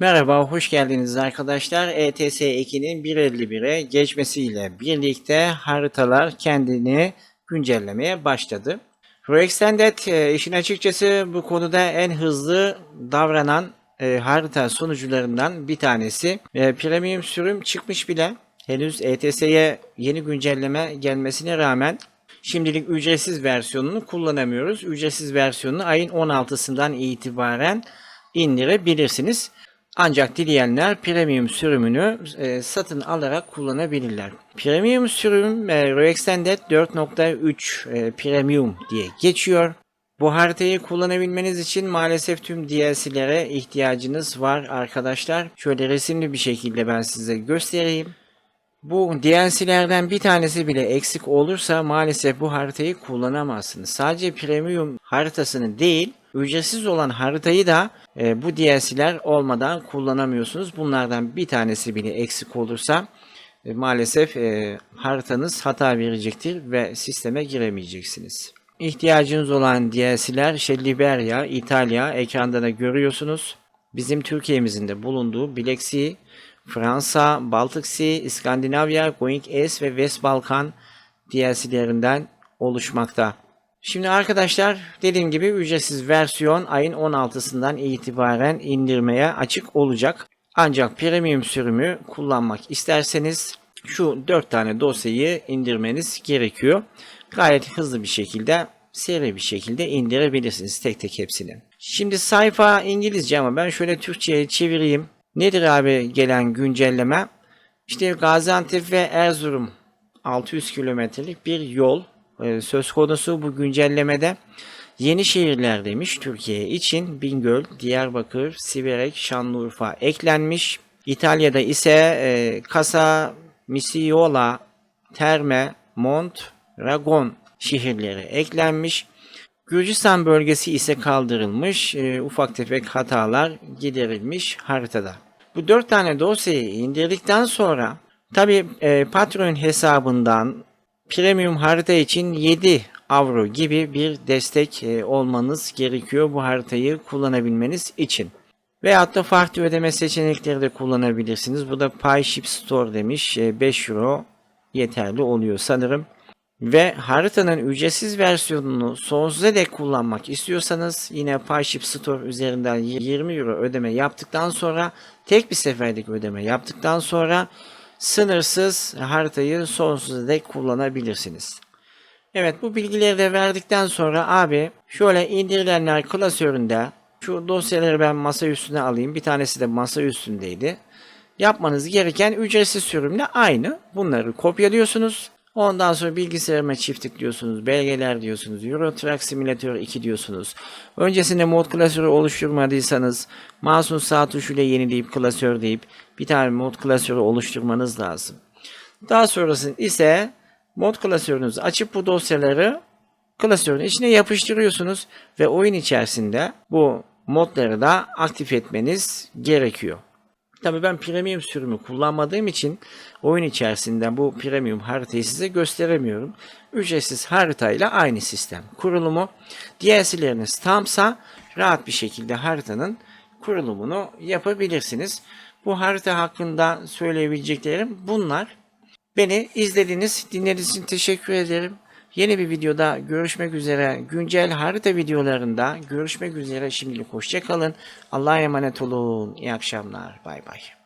Merhaba, hoş geldiniz arkadaşlar. ETS 2'nin 1.51'e geçmesiyle birlikte haritalar kendini güncellemeye başladı. Roextended e, işin açıkçası bu konuda en hızlı davranan e, harita sunucularından bir tanesi. E, premium sürüm çıkmış bile. Henüz ETS'ye yeni güncelleme gelmesine rağmen Şimdilik ücretsiz versiyonunu kullanamıyoruz. Ücretsiz versiyonunu ayın 16'sından itibaren indirebilirsiniz. Ancak dileyenler premium sürümünü e, satın alarak kullanabilirler. Premium sürüm e, Roextended 4.3 e, Premium diye geçiyor. Bu haritayı kullanabilmeniz için maalesef tüm DLC'lere ihtiyacınız var arkadaşlar. Şöyle resimli bir şekilde ben size göstereyim. Bu DLC'lerden bir tanesi bile eksik olursa maalesef bu haritayı kullanamazsınız. Sadece premium haritasını değil, ücretsiz olan haritayı da e, bu DLC'ler olmadan kullanamıyorsunuz. Bunlardan bir tanesi bile eksik olursa e, maalesef e, haritanız hata verecektir ve sisteme giremeyeceksiniz. İhtiyacınız olan DLC'ler işte Liberia, İtalya ekranda da görüyorsunuz. Bizim Türkiye'mizin de bulunduğu Black Fransa, Baltık Sea, İskandinavya, Going East ve West Balkan DLC'lerinden oluşmakta. Şimdi arkadaşlar dediğim gibi ücretsiz versiyon ayın 16'sından itibaren indirmeye açık olacak. Ancak premium sürümü kullanmak isterseniz şu 4 tane dosyayı indirmeniz gerekiyor. Gayet hızlı bir şekilde seri bir şekilde indirebilirsiniz tek tek hepsini. Şimdi sayfa İngilizce ama ben şöyle Türkçe'ye çevireyim. Nedir abi gelen güncelleme? İşte Gaziantep ve Erzurum 600 kilometrelik bir yol e, söz konusu bu güncellemede. Yeni şehirler demiş Türkiye için Bingöl, Diyarbakır, Siverek, Şanlıurfa eklenmiş. İtalya'da ise e, Casa Misiola, Terme, Mont, Ragon şehirleri eklenmiş. Gürcistan bölgesi ise kaldırılmış. E, ufak tefek hatalar giderilmiş haritada. Bu dört tane dosyayı indirdikten sonra tabi e, Patreon hesabından premium harita için 7 avro gibi bir destek e, olmanız gerekiyor bu haritayı kullanabilmeniz için. Veyahut da farklı ödeme seçenekleri de kullanabilirsiniz. Bu da PayShip Store demiş. E, 5 euro yeterli oluyor sanırım. Ve haritanın ücretsiz versiyonunu sonsuza dek kullanmak istiyorsanız yine PayShip Store üzerinden 20 euro ödeme yaptıktan sonra tek bir seferlik ödeme yaptıktan sonra sınırsız haritayı sonsuza dek kullanabilirsiniz. Evet bu bilgileri de verdikten sonra abi şöyle indirilenler klasöründe şu dosyaları ben masa üstüne alayım. Bir tanesi de masa üstündeydi. Yapmanız gereken ücretsiz sürümle aynı. Bunları kopyalıyorsunuz. Ondan sonra bilgisayarıma çift tıklıyorsunuz. Belgeler diyorsunuz. Euro Truck Simulator 2 diyorsunuz. Öncesinde mod klasörü oluşturmadıysanız mouse'un sağ tuşuyla yenileyip klasör deyip bir tane mod klasörü oluşturmanız lazım. Daha sonrasında ise mod klasörünüzü açıp bu dosyaları klasörün içine yapıştırıyorsunuz ve oyun içerisinde bu modları da aktif etmeniz gerekiyor. Tabii ben premium sürümü kullanmadığım için oyun içerisinde bu premium haritayı size gösteremiyorum. Ücretsiz haritayla aynı sistem kurulumu. DLC'leriniz tamsa rahat bir şekilde haritanın kurulumunu yapabilirsiniz. Bu harita hakkında söyleyebileceklerim bunlar. Beni izlediğiniz, dinlediğiniz için teşekkür ederim. Yeni bir videoda görüşmek üzere. Güncel harita videolarında görüşmek üzere. Şimdilik hoşçakalın. Allah'a emanet olun. İyi akşamlar. Bay bay.